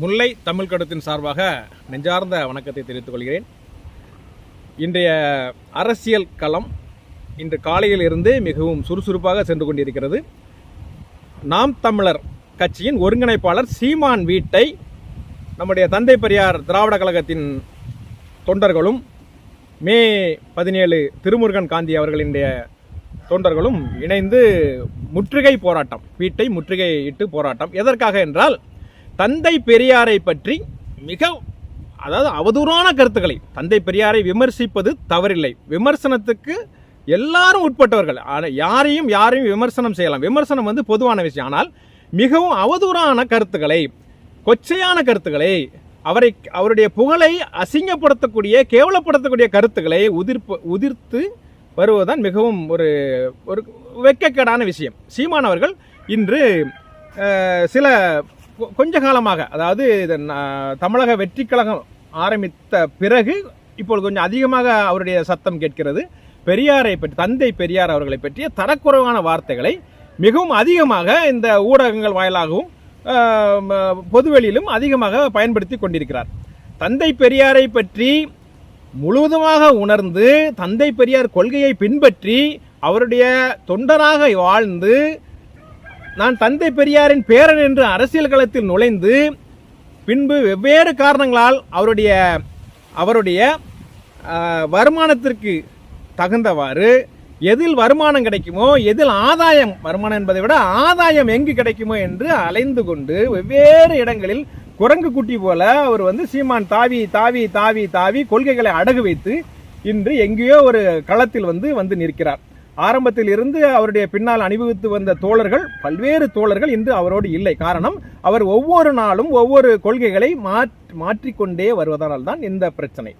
முல்லை தமிழ் கடத்தின் சார்பாக நெஞ்சார்ந்த வணக்கத்தை தெரிவித்துக் கொள்கிறேன். இன்றைய அரசியல் களம் இன்று காலையில் இருந்து மிகவும் சுறுசுறுப்பாக சென்று கொண்டிருக்கிறது. நாம் தமிழர் கட்சியின் ஒருங்கிணைப்பாளர் சீமான் வீட்டை நம்முடைய தந்தை பெரியார் திராவிட கழகத்தின் தொண்டர்களும் மே பதினேழு திருமுருகன் காந்தி அவர்களினுடைய தொண்டர்களும் இணைந்து முற்றுகை போராட்டம் வீட்டை முற்றுகையிட்டு போராட்டம். எதற்காக என்றால் தந்தை பெரியாரை பற்றி மிக அதாவது அவதூறான கருத்துக்களை தந்தை பெரியாரை விமர்சிப்பது தவறில்லை. விமர்சனத்துக்கு எல்லாரும் உட்பட்டவர்கள். ஆனால் யாரையும் யாரையும் விமர்சனம் செய்யலாம். விமர்சனம் வந்து பொதுவான விஷயம். ஆனால் மிகவும் அவதூறான கருத்துக்களை கொச்சையான கருத்துக்களை அவரை அவருடைய புகழை அசிங்கப்படுத்தக்கூடிய கேவலப்படுத்தக்கூடிய கருத்துக்களை உதிர்ப்பு உதிர்த்து வருவதுதான் மிகவும் ஒரு ஒரு வெக்கக்கேடான விஷயம். சீமானவர்கள் இன்று சில கொஞ்ச காலமாக அதாவது இது தமிழக வெற்றி கழகம் ஆரம்பித்த பிறகு இப்பொழுது கொஞ்சம் அதிகமாக அவருடைய சத்தம் கேட்கிறது. பெரியாரை பற்றி தந்தை பெரியார் அவர்களை பற்றிய தரக்குறைவான வார்த்தைகளை மிகவும் அதிகமாக இந்த ஊடகங்கள் வாயிலாகவும் பொதுவெளியிலும் அதிகமாக பயன்படுத்தி கொண்டிருக்கிறார். தந்தை பெரியாரை பற்றி முழுவதுமாக உணர்ந்து தந்தை பெரியார் கொள்கையை பின்பற்றி அவருடைய தொண்டராக வாழ்ந்து நான் தந்தை பெரியாரின் பேரன் என்று அரசியல் களத்தில் நுழைந்து பின்பு வெவ்வேறு காரணங்களால் அவருடைய அவருடைய வருமானத்திற்கு தகுந்தவாறு எதில் வருமானம் கிடைக்குமோ எதில் ஆதாயம் வருமானம் என்பதை விட ஆதாயம் எங்கு கிடைக்குமோ என்று அலைந்து கொண்டு வெவ்வேறு இடங்களில் குரங்கு குட்டி போல அவர் வந்து சீமான் தாவி தாவி தாவி தாவி கொள்கைகளை அடகு வைத்து இன்று எங்கேயோ ஒரு களத்தில் வந்து வந்து நிற்கிறார். ஆரம்பத்தில் இருந்து அவருடைய பின்னால் அனுபவித்து வந்த தோழர்கள் பல்வேறு தோழர்கள் இன்று அவரோடு இல்லை. காரணம் அவர் ஒவ்வொரு நாளும் ஒவ்வொரு கொள்கைகளை மாற்றிக்கொண்டே வருவதனால் தான் இந்த பிரச்சனை.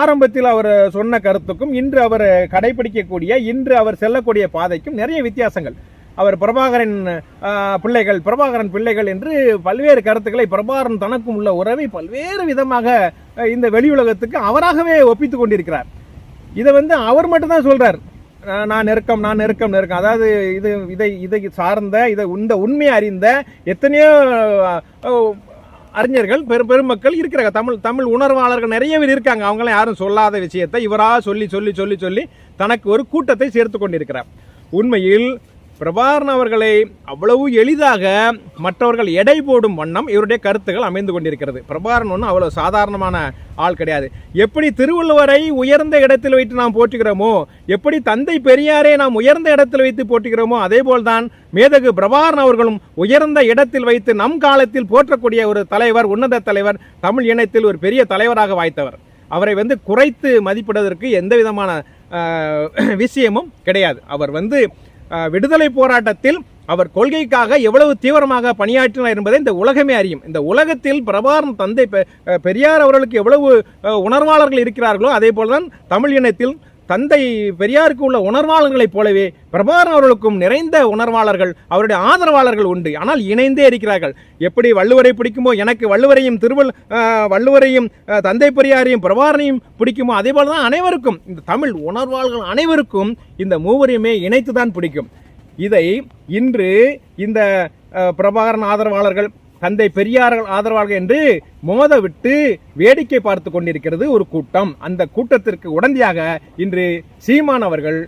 ஆரம்பத்தில் அவர் சொன்ன கருத்துக்கும் இன்று அவர் கடைபிடிக்கக்கூடிய இன்று அவர் செல்லக்கூடிய பாதைக்கும் நிறைய வித்தியாசங்கள். அவர் பிரபாகரன் பிள்ளைகள் பிரபாகரன் பிள்ளைகள் என்று பல்வேறு கருத்துக்களை பிரபாகரன் தனக்கும் உள்ள உறவை பல்வேறு விதமாக இந்த வெளியுலகத்துக்கு அவராகவே ஒப்பித்து கொண்டிருக்கிறார். இதை வந்து அவர் மட்டும்தான் சொல்றார். நான் நெருக்கம் நான் நெருக்கம் நெருக்கம். அதாவது இது இதை இதை சார்ந்த இதை இந்த உண்மையை அறிந்த எத்தனையோ அறிஞர்கள் பெரும் பெருமக்கள் இருக்கிறாங்க. தமிழ் தமிழ் உணர்வாளர்கள் நிறைய பேர் இருக்காங்க. அவங்களாம் யாரும் சொல்லாத விஷயத்தை இவராக சொல்லி சொல்லி சொல்லி சொல்லி தனக்கு ஒரு கூட்டத்தை சேர்த்து கொண்டிருக்கிறார். உண்மையில் பிரபாகரன் அவர்களை அவ்வளவு எளிதாக மற்றவர்கள் எடை போடும் வண்ணம் இவருடைய கருத்துக்கள் அமைந்து கொண்டிருக்கிறது. பிரபாகரன் ஒன்றும் அவ்வளவு சாதாரணமான ஆள் கிடையாது. எப்படி திருவள்ளுவரை உயர்ந்த இடத்தில் வைத்து நாம் போற்றுகிறோமோ எப்படி தந்தை பெரியாரை நாம் உயர்ந்த இடத்தில் வைத்து போற்றுகிறோமோ அதே போல்தான் மேதகு பிரபாகரன் அவர்களும் உயர்ந்த இடத்தில் வைத்து நம் காலத்தில் போற்றக்கூடிய ஒரு தலைவர் உன்னத தலைவர் தமிழ் இனத்தில் ஒரு பெரிய தலைவராக வாய்த்தவர். அவரை வந்து குறைத்து மதிப்பிடுவதற்கு எந்த விதமான விஷயமும் கிடையாது. அவர் வந்து விடுதலை போராட்டத்தில் அவர் கொள்கைக்காக எவ்வளவு தீவிரமாக பணியாற்றினார் என்பதை இந்த உலகமே அறியும். இந்த உலகத்தில் பிரபாரம் தந்தை பெ- பெரியார் அவர்களுக்கு எவ்வளவு உணர்வாளர்கள் இருக்கிறார்களோ அதே போலதான் தமிழ் இனத்தில் தந்தை பெரியாருக்கு உள்ள உணர்வாளர்களைப் போலவே பிரபாகரன் அவர்களுக்கும் நிறைந்த உணர்வாளர்கள் அவருடைய ஆதரவாளர்கள் உண்டு. ஆனால் இணைந்தே இருக்கிறார்கள். எப்படி வள்ளுவரை பிடிக்குமோ எனக்கு வள்ளுவரையும் திருவள் வள்ளுவரையும் தந்தை பெரியாரையும் பிரபாகரனையும் பிடிக்குமோ அதே போல தான் அனைவருக்கும். இந்த தமிழ் உணர்வாளர்கள் அனைவருக்கும் இந்த மூவரையுமே இணைத்து தான் பிடிக்கும். இதை இன்று இந்த பிரபாகரன் ஆதரவாளர்கள் தந்தை பெரியார்கள் ஆதரவாளர்கள் என்று மோத விட்டு வேடிக்கை பார்த்து கொண்டிருக்கிறது ஒரு கூட்டம். அந்த கூட்டத்திற்கு உடந்தையாக இன்று சீமான் அவர்கள்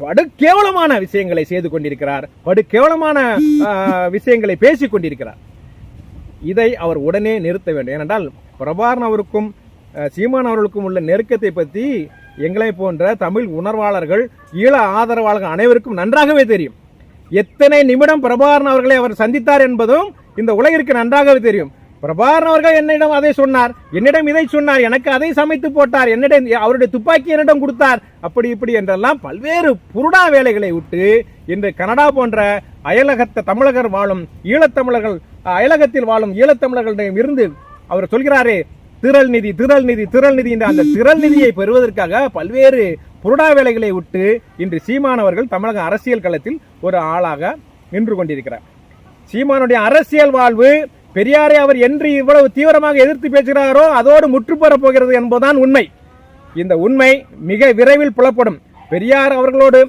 படு கேவலமான விஷயங்களை செய்து கொண்டிருக்கிறார். படு கேவலமான விஷயங்களை பேசிக் கொண்டிருக்கிறார். இதை அவர் உடனே நிறுத்த வேண்டும். ஏனென்றால் பிரபாகரன் அவருக்கும் சீமான் அவர்களுக்கும் உள்ள நெருக்கத்தை பற்றி எங்களை போன்ற தமிழ் உணர்வாளர்கள் ஈழ ஆதரவாளர்கள் அனைவருக்கும் நன்றாகவே தெரியும். எத்தனை நிமிடம் பிரபாகரன் அவர்களை அவர் சந்தித்தார் என்பதும் இந்த உலகிற்கு நன்றாகவே தெரியும். பிரபாகரன் அவர்கள் என்னிடம் அதை சொன்னார். என்னிடம் இதை சொன்னார். எனக்கு அதை சமைத்து போட்டார். என்னிடம் அவருடைய துப்பாக்கி என்னிடம் கொடுத்தார். அப்படி இப்படி என்றெல்லாம் பல்வேறு புருடா வேலைகளை விட்டு இன்று கனடா போன்ற அயலகத்த தமிழகர் வாழும் ஈழத்தமிழர்கள் அயலகத்தில் வாழும் ஈழத்தமிழர்களிடம் இருந்து அவர் சொல்கிறாரே திரள் நிதி திரள் நிதி திரள் நிதி என்ற அந்த திரள் நிதியை பெறுவதற்காக பல்வேறு புருடா வேலைகளை விட்டு இன்று சீமானவர்கள் தமிழக அரசியல் களத்தில் ஒரு ஆளாக நின்று கொண்டிருக்கிறார். சீமானுடைய அரசியல் வாழ்வு பெரியாரை அவர் என்று இவ்வளவு தீவிரமாக எதிர்த்து பேசுகிறாரோ அதோடு முற்றுப்பெறப் போகிறது என்பதுதான் உண்மை. இந்த உண்மை மிக விரைவில் புலப்படும். பெரியார் அவர்களோடு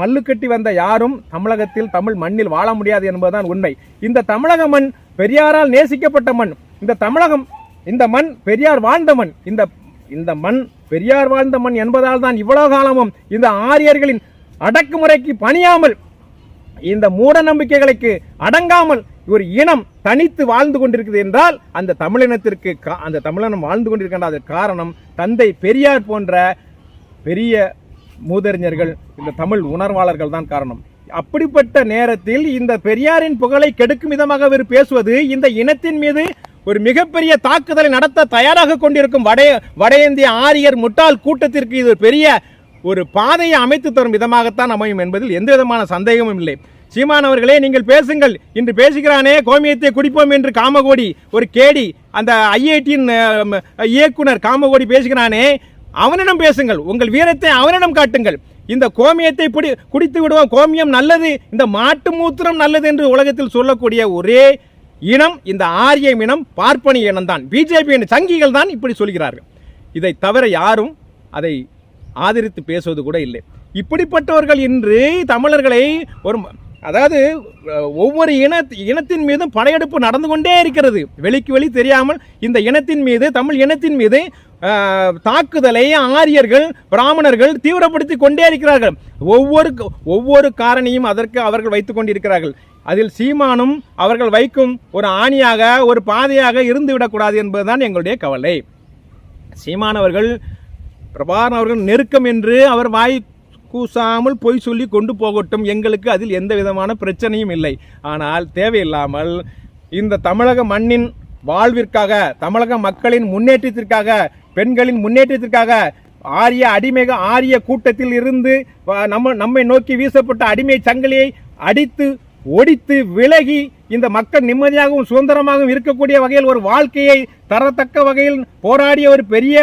மல்லு கட்டி வந்த யாரும் தமிழகத்தில் தமிழ் மண்ணில் வாழ முடியாது என்பதுதான் உண்மை. இந்த தமிழக மண் பெரியாரால் நேசிக்கப்பட்ட மண். இந்த தமிழகம் இந்த மண் பெரியார் வாழ்ந்த மண். இந்த இந்த மண் பெரியார் வாழ்ந்த மண் என்பதால் தான் இவ்வளவு காலமும் இந்த ஆரியர்களின் அடக்குமுறைக்கு பணியாமல் இந்த மூட நம்பிக்கைகளுக்கு அடங்காமல் ஒரு இனம் தனித்து வாழ்ந்து கொண்டிருக்குது என்றால் அந்த தமிழினத்திற்கு கா- அந்த தமிழினம் வாழ்ந்து கொண்டிருக்கின்ற அதற்கு காரணம் தந்தை பெரியார் போன்ற பெரிய மூதறிஞர்கள் இந்த தமிழ் உணர்வாளர்கள் தான் காரணம். அப்படிப்பட்ட நேரத்தில் இந்த பெரியாரின் புகழை கெடுக்கும் விதமாக அவர் பேசுவது இந்த இனத்தின் மீது ஒரு மிகப்பெரிய தாக்குதலை நடத்த தயாராக கொண்டிருக்கும் வட வட இந்திய ஆரியர் முட்டாள் கூட்டத்திற்கு இது பெரிய ஒரு பாதையை அமைத்து தரும் விதமாகத்தான் அமையும் என்பதில் எந்த விதமான சந்தேகமும் இல்லை. சீமான் அவர்களே நீங்கள் பேசுங்கள். இன்று பேசுகிறானே கோமியத்தை குடிப்போம் என்று காமகோடி ஒரு கேடி அந்த ஐஐடியின் இயக்குனர் காமகோடி பேசுகிறானே அவனிடம் பேசுங்கள். உங்கள் வீரத்தை அவனிடம் காட்டுங்கள். இந்த கோமியத்தை பிடி குடித்து விடுவோம். கோமியம் நல்லது இந்த மாட்டு மூத்திரம் நல்லது என்று உலகத்தில் சொல்லக்கூடிய ஒரே இனம் இந்த ஆரியம் இனம் பார்ப்பனி இனம் தான் பிஜேபியின் சங்கிகள் தான் இப்படி சொல்கிறார்கள். இதை தவிர யாரும் அதை ஆதரித்து பேசுவது கூட இல்லை. இப்படிப்பட்டவர்கள் இன்று தமிழர்களை ஒரு அதாவது ஒவ்வொரு இன இனத்தின் மீதும் படையெடுப்பு நடந்து கொண்டே இருக்கிறது. வெளிக்கு வெளி தெரியாமல் இந்த இனத்தின் மீது தமிழ் இனத்தின் மீது தாக்குதலை ஆரியர்கள் பிராமணர்கள் தீவிரப்படுத்தி கொண்டே இருக்கிறார்கள். ஒவ்வொரு ஒவ்வொரு காரணியும் அதற்கு அவர்கள் வைத்துக் கொண்டிருக்கிறார்கள். அதில் சீமானும் அவர்கள் வைக்கும் ஒரு ஆணியாக ஒரு பாதையாக இருந்துவிடக்கூடாது என்பதுதான் எங்களுடைய கவலை. சீமானவர்கள் பிரபாகரன் அவர்கள் நெருக்கம் என்று அவர் வாய் கூசாமல் பொய் சொல்லி கொண்டு போகட்டும். எங்களுக்கு அதில் எந்த விதமான பிரச்சனையும் இல்லை. ஆனால் தேவையில்லாமல் இந்த தமிழக மண்ணின் வாழ்விற்காக தமிழக மக்களின் முன்னேற்றத்திற்காக பெண்களின் முன்னேற்றத்திற்காக ஆரிய அடிமைக ஆரிய கூட்டத்தில் இருந்து நம்ம நம்மை நோக்கி வீசப்பட்ட அடிமை சங்கிலியை அடித்து ஒடித்து விலகி இந்த மக்கள் நிம்மதியாகவும் சுதந்திரமாகவும் இருக்கக்கூடிய வகையில் ஒரு வாழ்க்கையை தரத்தக்க வகையில் போராடிய ஒரு பெரிய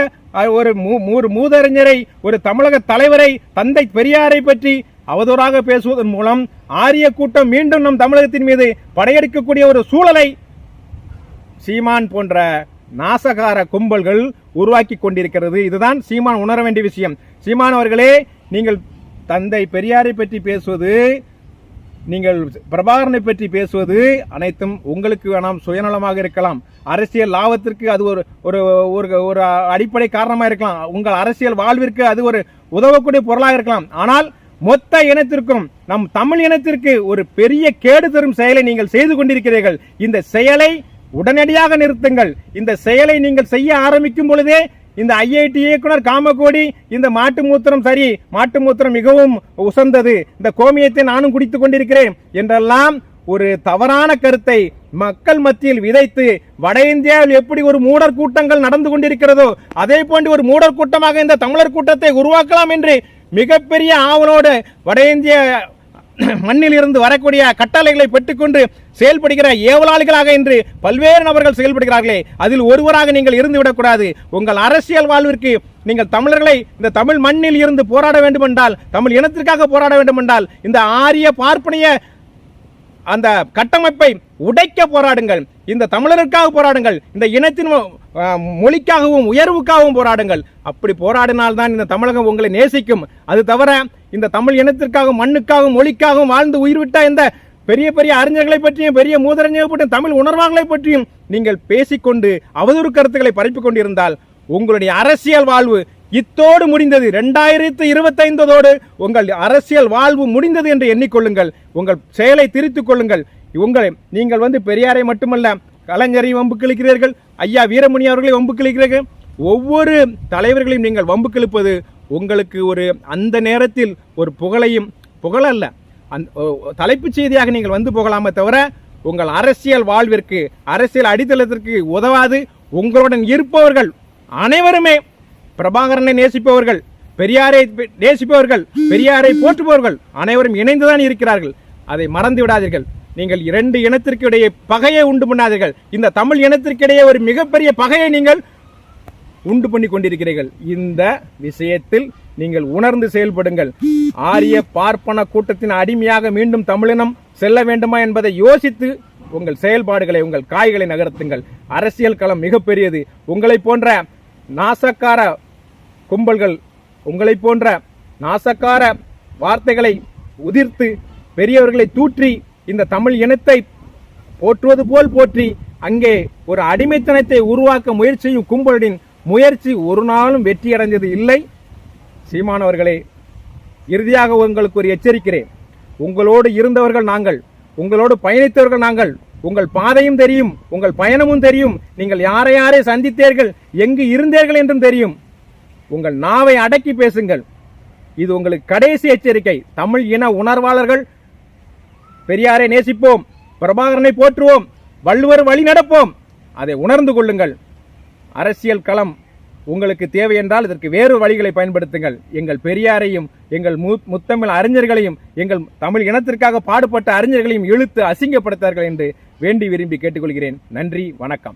ஒரு ஒரு மூதறிஞரை ஒரு தமிழக தலைவரை தந்தை பெரியாரை பற்றி அவதூறாக பேசுவதன் மூலம் ஆரிய கூட்டம் மீண்டும் நம் தமிழகத்தின் மீது படையெடுக்கக்கூடிய ஒரு சூழலை சீமான் போன்ற நாசகார கும்பல்கள் உருவாக்கி கொண்டிருக்கிறது. இதுதான் சீமான் உணர வேண்டிய விஷயம். சீமான் அவர்களே நீங்கள் தந்தை பெரியாரை பற்றி பேசுவது நீங்கள் பிரபாகரனை பற்றி பேசுவது அனைத்தும் உங்களுக்கு வேணாம் சுயநலமாக இருக்கலாம். அரசியல் லாபத்திற்கு அது ஒரு ஒரு ஒரு ஒரு அடிப்படை காரணமாக இருக்கலாம். உங்கள் அரசியல் வாழ்விற்கு அது ஒரு உதவக்கூடிய பொருளாக இருக்கலாம். ஆனால் மொத்த இனத்திற்கும் நம் தமிழ் இனத்திற்கு ஒரு பெரிய கேடு தரும் செயலை நீங்கள் செய்து கொண்டிருக்கிறீர்கள். இந்த செயலை உடனடியாக நிறுத்துங்கள். இந்த செயலை நீங்கள் செய்ய ஆரம்பிக்கும் பொழுதே இந்த ஐஐடி இயக்குனர் காமகோடி இந்த மாட்டு மூத்திரம் சரி மாட்டு மூத்திரம் மிகவும் உசந்தது. இந்த கோமியத்தை நானும் குடித்துக் கொண்டிருக்கிறேன் என்றெல்லாம் ஒரு தவறான கருத்தை மக்கள் மத்தியில் விதைத்து வட இந்தியாவில் எப்படி ஒரு மூடர் கூட்டங்கள் நடந்து கொண்டிருக்கிறதோ அதே போன்று ஒரு மூடர் கூட்டமாக இந்த தமிழர் கூட்டத்தை உருவாக்கலாம் என்று மிகப்பெரிய ஆவலோடு வட இந்திய மண்ணில் இருந்து வரக்கூடிய கட்டளைகளை பெற்றுக்கொண்டு செயல்படுகிற ஏவலாளிகளாக இன்று பல்வேறு நபர்கள் செயல்படுகிறார்களே. அதில் ஒருவராக நீங்கள் இருந்து விடக்கூடாது. உங்கள் அரசியல் வாழ்விற்கு நீங்கள் தமிழர்களை இந்த தமிழ் மண்ணில் இருந்து போராட வேண்டுமென்றால் தமிழ் இனத்திற்காக போராட வேண்டுமென்றால் இந்த ஆரிய பார்ப்பனிய அந்த கட்டமைப்பை உடைக்க போராடுங்கள். இந்த தமிழருக்காக போராடுங்கள். இந்த இனத்தின் மொழிக்காகவும் உயர்வுக்காகவும் போராடுங்கள். அப்படி போராடினால்தான் இந்த தமிழகம் உங்களை நேசிக்கும். அது தவிர இந்த தமிழ் இனத்திற்காகவும் மண்ணுக்காகவும் மொழிக்காகவும் வாழ்ந்து உயிர்விட்ட இந்த பெரிய பெரிய அறிஞர்களை பற்றியும் பெரிய மூதறிஞர்களை பற்றியும் தமிழ் உணர்வாளர்களை பற்றியும் நீங்கள் பேசிக்கொண்டு அவதூறு கருத்துக்களை பரப்பிக் கொண்டிருந்தால் உங்களுடைய அரசியல் வாழ்வு இத்தோடு முடிந்தது. ரெண்டாயிரத்து இருபத்தைந்ததோடு உங்கள் அரசியல் வாழ்வு முடிந்தது என்று எண்ணிக்கொள்ளுங்கள். உங்கள் செயலை திரித்துக் கொள்ளுங்கள். உங்களை நீங்கள் வந்து பெரியாரை மட்டுமல்ல கலைஞரை வம்பு கிழிக்கிறீர்கள் ஐயா வீரமணி அவர்களை வம்பு கிழிக்கிறீர்கள். ஒவ்வொரு தலைவர்களையும் நீங்கள் வம்பு கிழிப்பது உங்களுக்கு ஒரு அந்த நேரத்தில் ஒரு புகழையும் புகழல்ல. அந் ஓ- தலைப்புச் செய்தியாக நீங்கள் வந்து போகலாமே தவிர உங்கள் அரசியல் வாழ்விற்கு அரசியல் அடித்தளத்திற்கு உதவாது. உங்களுடன் இருப்பவர்கள் அனைவருமே பிரபாகரனை நேசிப்பவர்கள் பெரியாரை நேசிப்பவர்கள் பெரியாரை போற்றுபவர்கள் அனைவரும் இணைந்துதான் இருக்கிறார்கள். அதை மறந்து விடாதீர்கள். நீங்கள் இரண்டு இனத்திற்கு இடையே பகையை உண்டு பண்ணாதீர்கள். இந்த தமிழ் இனத்திற்கிடையே ஒரு மிகப்பெரிய பகையை நீங்கள் உண்டு பண்ணி கொண்டிருக்கிறீர்கள். இந்த விஷயத்தில் நீங்கள் உணர்ந்து செயல்படுங்கள். ஆரிய பார்ப்பன கூட்டத்தின் அடிமையாக மீண்டும் தமிழினம் செல்ல வேண்டுமா என்பதை யோசித்து உங்கள் செயல்பாடுகளை உங்கள் காய்களை நகர்த்துங்கள். அரசியல் களம் மிகப்பெரியது. உங்களை போன்ற நாசக்கார கும்பல்கள் உங்களை போன்ற நாசக்கார வார்த்தைகளை உதிர்த்து பெரியவர்களை தூற்றி இந்த தமிழ் இனத்தை போற்றுவது போல் போற்றி அங்கே ஒரு அடிமைத்தனத்தை உருவாக்க முயற்சியும் கும்பலின் முயற்சி ஒரு நாளும் வெற்றியடைந்தது இல்லை. சீமானவர்களே இறுதியாக உங்களுக்கு ஒரு எச்சரிக்கிறேன். உங்களோடு இருந்தவர்கள் நாங்கள் உங்களோடு பயணித்தவர்கள் நாங்கள் உங்கள் பாதையும் தெரியும் உங்கள் பயணமும் தெரியும் நீங்கள் யாரை யாரை சந்தித்தீர்கள் எங்கு இருந்தீர்கள் என்றும் தெரியும். உங்கள் நாவை அடக்கி பேசுங்கள். இது உங்களுக்கு கடைசி எச்சரிக்கை. தமிழ் இன உணர்வாளர்கள் பெரியாரை நேசிப்போம் பிரபாகரனை போற்றுவோம் வள்ளுவர் வழி நடப்போம் அதை உணர்ந்து கொள்ளுங்கள். அரசியல் களம் உங்களுக்கு தேவை என்றால் இதற்கு வேறு வழிகளை பயன்படுத்துங்கள். எங்கள் பெரியாரையும் எங்கள் மு- முத்தமிழ் அறிஞர்களையும் எங்கள் தமிழ் இனத்திற்காக பாடுபட்ட அறிஞர்களையும் இழுத்து அசிங்கப்படுத்தார்கள் என்று வேண்டி விரும்பி கேட்டுக்கொள்கிறேன். நன்றி வணக்கம்.